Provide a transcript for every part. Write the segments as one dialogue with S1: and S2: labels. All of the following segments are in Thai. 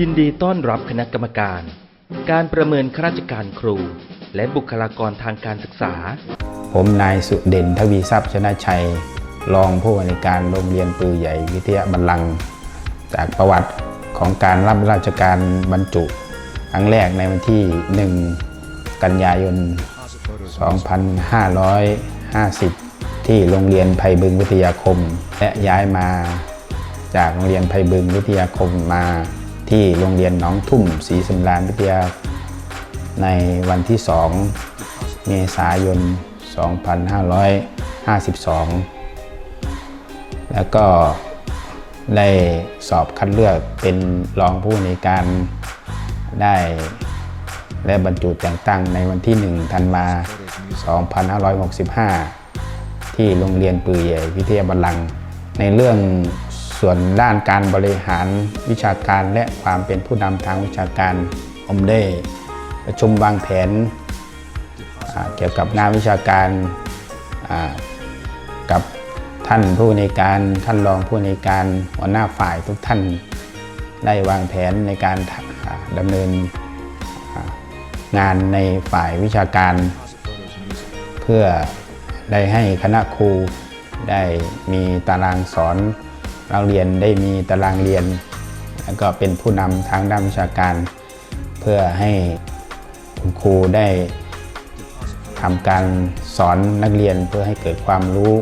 S1: ยินดีต้อนรับคณะกรรมการ การประเมินข้าราชการครู และบุคลากรทางการศึกษา
S2: ผมนายสุเด่นทวีทรัพย์ชนะชัย รองผู้อำนวยการโรงเรียนปือใหญ่วิทยาบัลลังก์จากประวัติของการรับราชการบรรจุ ครั้งแรกในวันที่ 1 กันยายน 2550 ที่โรงเรียนไผ่บึงวิทยาคม และย้ายมาจากโรงเรียนไผ่บึงวิทยาคมมา ที่โรงเรียนหนองทุ่มศรีสำราญวิทยา ในวันที่ 2 เมษายน 2552 แล้วก็ได้สอบคัดเลือกเป็นรองผู้ในการได้และบรรจุแต่งตั้งในวันที่ 1 ธันวา2565 ที่โรงเรียนปือใหญ่วิทยาบัลลัง ในเรื่อง ส่วนด้านการบริหารวิชาการและความเป็นผู้นำทางวิชาการผมได้ประชุมวางแผนเกี่ยวกับงานวิชาการกับท่านผู้ในการท่านรองผู้ในการหัวหน้าฝ่ายทุกท่านได้วางแผนในการดำเนินงานในฝ่ายวิชาการ เพื่อได้ให้คณะครูได้มีตารางสอน นักเรียนได้มีตารางเรียน แล้วก็เป็นผู้นำทางด้านวิชาการ เพื่อให้คุณครูได้ทำการสอนนักเรียนเพื่อให้เกิดความรู้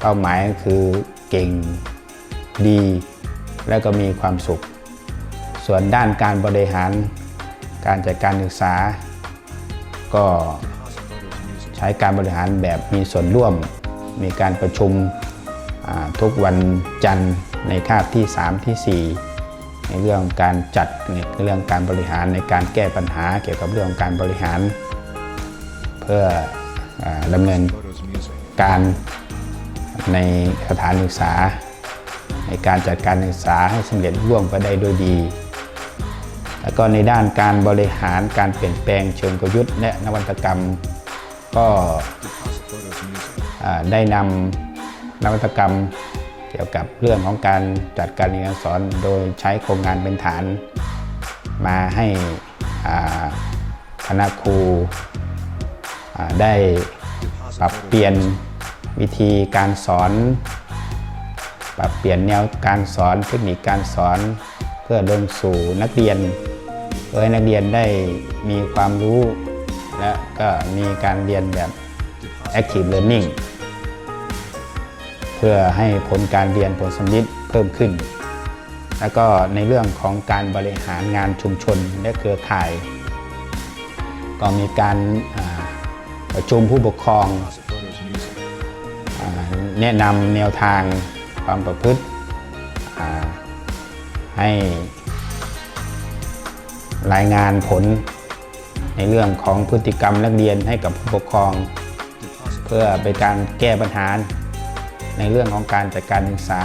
S2: เป้าหมายก็คือเก่งดี และก็มีความสุข ส่วนด้านการบริหาร การจัดการศึกษา ก็ใช้การบริหารแบบมีส่วนร่วม มีการประชุม ทุกวันจันทร์ในคาบที่ 3 ที่ 4 ในเรื่องการจัดในเรื่องการบริหารในการแก้ปัญหาเกี่ยวกับเรื่องการบริหาร เพื่ออดำเนินการในสถานศึกษา ในการจัดการศึกษาให้สำเร็จร่วมไปได้ด้วยดี แล้วก็ในด้านการบริหารการเปลี่ยนแปลงเชิงกลยุทธ์และนวัตกรรม ก็ได้นำ นวัตกรรม เกี่ยวกับเรื่องของการจัดการเรียนการสอนโดยใช้โครงงานเป็นฐาน มาให้คณะครูได้ปรับเปลี่ยนวิธีการสอน ปรับเปลี่ยนแนวการสอนเทคนิคการสอน เพื่อลงสู่นักเรียนเพื่อให้นักเรียนได้มีความรู้ และก็มีการเรียนแบบ active learning เพื่อให้ผลการเรียนผลสำลิดเพิ่มขึ้น แล้วก็ในเรื่องของการบริหารงานชุมชนและเครือข่าย ก็มีการประชุมผู้ปกครองแนะนำแนวทางความประพฤติให้รายงานผลในเรื่องของพฤติกรรมนักเรียนให้กับผู้ปกครอง เพื่อเป็นการแก้ปัญหา ในเรื่องของการจัดการศึกษา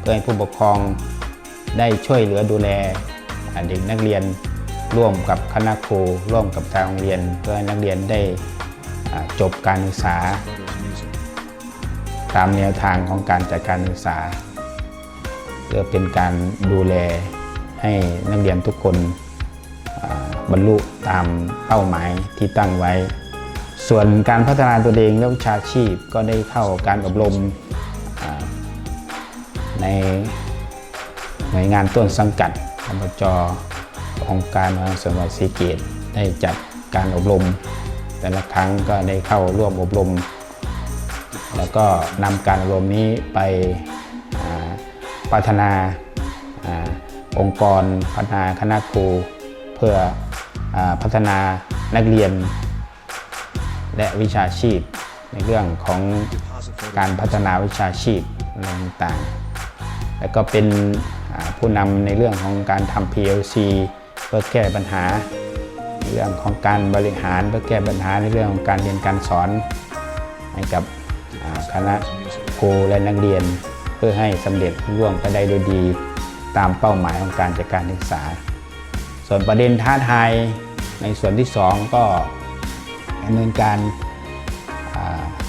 S2: เพื่อให้ผู้ปกครองได้ช่วยเหลือดูแลเด็กนักเรียนร่วมกับคณะครูร่วมกับทางโรงเรียน เพื่อให้นักเรียนได้จบการศึกษา ตามแนวทางของการจัดการศึกษาเพื่อเป็นการดูแลให้นักเรียนทุกคนบรรลุตามเป้าหมายที่ตั้งไว้ ส่วนการพัฒนาตัวเองและวิชาชีพก็ได้เข้าการอบรม ในหน่วยงานต้นสังกัดอบจองค์การมหาส่วนจังหวัดศรีเกตได้จัดการอบรม แต่ละครั้งก็ได้เข้าร่วมอบรม แล้วก็นำการอบรมนี้ไปพัฒนาอองค์กรพัฒนาคณะครู เพื่ออพัฒนานักเรียน และวิชาชีพ ในเรื่องของการพัฒนาวิชาชีพต่างๆ แล้วก็เป็นผู้นำในเรื่องของการทำ PLC เพื่อแก้ปัญหา เรื่องของการบริหารเพื่อแก้ปัญหาในเรื่องของการเรียนการสอนให้กับคณะครูและนักเรียน เพื่อให้สำเร็จร่วงไปได้โดยดี ตามเป้าหมายของการจัดการศึกษา ส่วนประเด็นท้าทายในส่วนที่ 2 ก็ดำเนินการ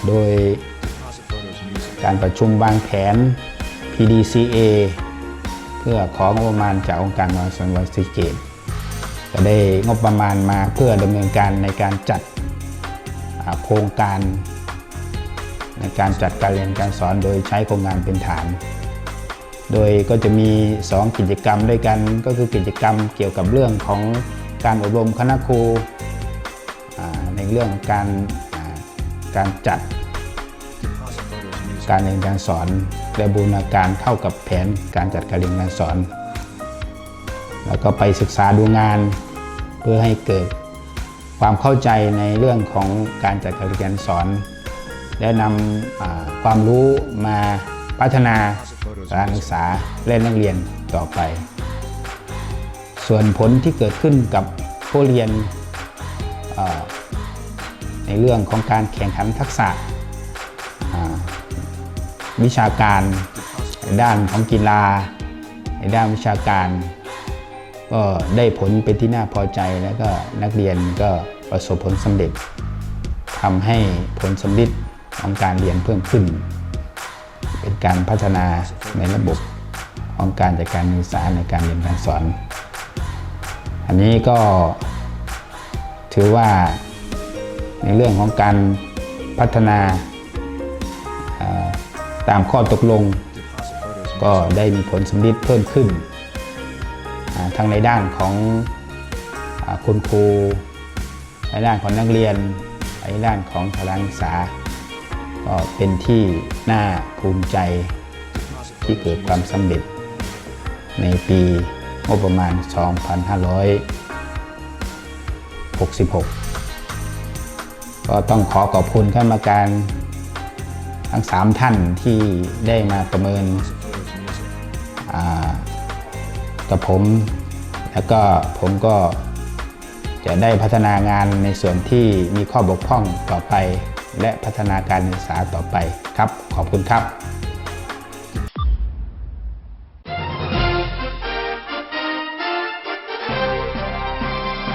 S2: โดยการประชุมวางแผน PDCA เพื่อของบประมาณจากองค์การมหาส่วนวัดศรีเกตก็ได้งบประมาณมาเพื่อดำเนินการในการจัดโครงการ ในการจัดการเรียนการสอนโดยใช้โครงงานเป็นฐาน โดยก็จะมี 2 กิจกรรมด้วยกันก็คือกิจกรรมเกี่ยวกับเรื่องของการอบรมคณะครูในเรื่องการการจัด การเรียนการสอนและบูรณาการเข้ากับแผนการจัดการเรียนการสอน แล้วก็ไปศึกษาดูงาน เพื่อให้เกิดความเข้าใจในเรื่องของการจัดการเรียนการสอน และนำความรู้มาพัฒนาการศึกษาและนักเรียนต่อไป ส่วนผลที่เกิดขึ้นกับผู้เรียนในเรื่องของการแข่งขันทักษะ วิชาการในด้านของกีฬาในด้านวิชาการ ก็ได้ผลเป็นที่น่าพอใจแล้วก็นักเรียนก็ประสบผลสำเร็จทำให้ผลสำลิดของการเรียนเพิ่มขึ้น เป็นการพัฒนาในระบบของการจัดการศึกษาในการเรียนการสอน อันนี้ก็ถือว่าในเรื่องของการพัฒนา ตามข้อตกลง ก็ได้มีผลสำลิดเพิ่มขึ้น ทั้งในด้านของอคุณครูในด้านของนักเรียนในด้านของสถานศึกษา ก็เป็นที่น่าภูมิใจที่เกิดความสำเร็จ ในปีงบประมาณ 2566 ก็ต้องขอขอบคุณคณะกรรมการ ทั้ง 3 ท่านที่ได้มาประเมินกับผม แล้วก็ผมก็จะได้พัฒนางานในส่วนที่มีข้อบกพร่องต่อไป และพัฒนาการศึกษาต่อไปครับ ขอบคุณครับ